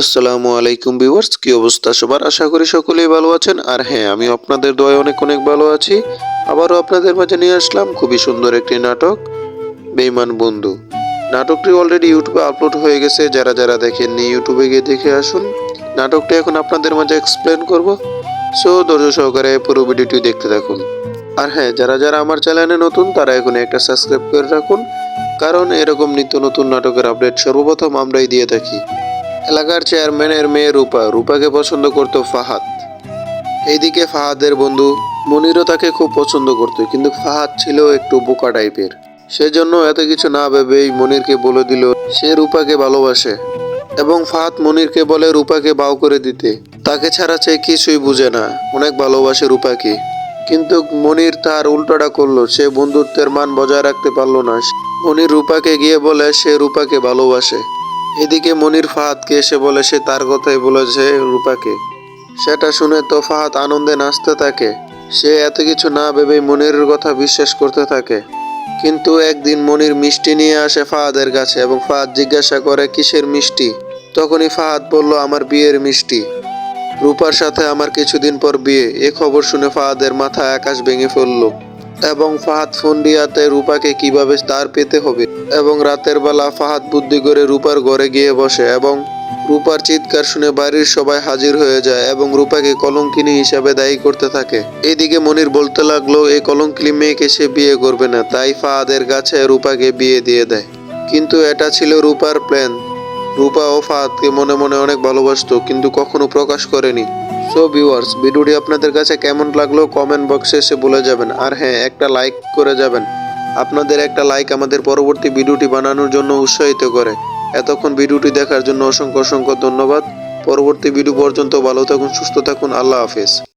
আসসালামু আলাইকুম ভিউয়ার্স, কি অবস্থা সবার? আশা করি সকলেই ভালো আছেন। আর হ্যাঁ আমি আপনাদের দয়ায় অনেক অনেক ভালো আছি। আবারও আপনাদের মাঝে নিয়ে আসলাম খুবই সুন্দর একটি নাটক বেইমান বন্ধু। নাটকটি অলরেডি ইউটিউবে আপলোড হয়ে গেছে, যারা যারা দেখেননি ইউটিউবে গিয়ে দেখে আসুন। নাটকটি এখন আপনাদের মাঝে এক্সপ্লেন করব। সো ধৈর্য সহকারে পুরো ভিডিওটি দেখতে থাকুন। আর হ্যাঁ যারা যারা আমার চ্যানেলে নতুন, তারা এখন একটা সাবস্ক্রাইব করে রাখুন। কারণ এরকম নিত্য নতুন নাটকের আপডেট সর্বপ্রথম আমরাই দিয়ে থাকি। এলাকার চেয়ারম্যানের মেয়ে রূপা। রূপাকে পছন্দ করত ফাহাদ। এইদিকে ফাহাদের বন্ধু মনিরও তাকে খুব পছন্দ করত, কিন্তু ফাহাদ ছিল একটু বোকা টাইপের। সেজন্য এত কিছু না ভেবেই মনিরকে বলে দিল, সে রূপাকে ভালোবাসে। এবং ফাহাদ মনিরকে বলে, রূপাকে বাউ করে দিতে। তাকে ছাড়া সে কিছুই বুঝে না। অনেক ভালোবাসে রূপাকে। কিন্তু মনির তার উল্টোটা করল, সে বন্ধুত্বের মান বজায় রাখতে পারল না। মনির রূপাকে গিয়ে বলে, সে রূপাকে ভালোবাসে। এদিকে মনির ফাহাদকে এসে বলে, সে তার কথাই বলেছে রূপাকে। সেটা শুনে তো ফাহাদ আনন্দে নাচতে থাকে। সে এত কিছু না ভেবেই মনিরের কথা বিশ্বাস করতে থাকে। কিন্তু একদিন মনির মিষ্টি নিয়ে আসে ফাহাদের কাছে এবং ফাহাদ জিজ্ঞাসা করে, কিসের মিষ্টি? তখনই ফাহাদ বলল, আমার বিয়ের মিষ্টি। রূপার সাথে আমার কিছুদিন পর বিয়ে। এ খবর শুনে ফাহাদের মাথায় আকাশ ভেঙে ফেলল। এবং ফাহাদ ফোন দিয়াতে রূপাকে কীভাবে তার পেতে হবে? এবং রাতের বেলা ফাহাদ বুদ্ধি করে রূপার ঘরে গিয়ে বসে এবং রূপার চিৎকার শুনে বাড়ির সবাই হাজির হয়ে যায় এবং রূপাকে কলঙ্কিনী হিসাবে দায়ী করতে থাকে। এদিকে মনির বলতে লাগল এই কলঙ্কিনী মেয়েকে সে বিয়ে করবে না। তাই ফাহাদের কাছে রূপাকে বিয়ে দিয়ে দেয়। কিন্তু এটা ছিল রূপার প্ল্যান। রূপা ও ফাহাদকে মনে মনে অনেক ভালোবাসতো, কিন্তু কখনো প্রকাশ করেনি। সো ভিউয়ার্স ভিডিওটি আপনাদের কাছে কেমন লাগল কমেন্ট বক্সে এসে বলে যাবেন। আর হ্যাঁ একটা লাইক করে যাবেন। আপনাদের একটা লাইক আমাদের পরবর্তী ভিডিওটি বানানোর জন্য উৎসাহিত করে। এতক্ষণ ভিডিওটি দেখার জন্য অসংখ্য অসংখ্য ধন্যবাদ। পরবর্তী ভিডিও পর্যন্ত ভালো থাকুন, সুস্থ থাকুন। আল্লাহ হাফেজ।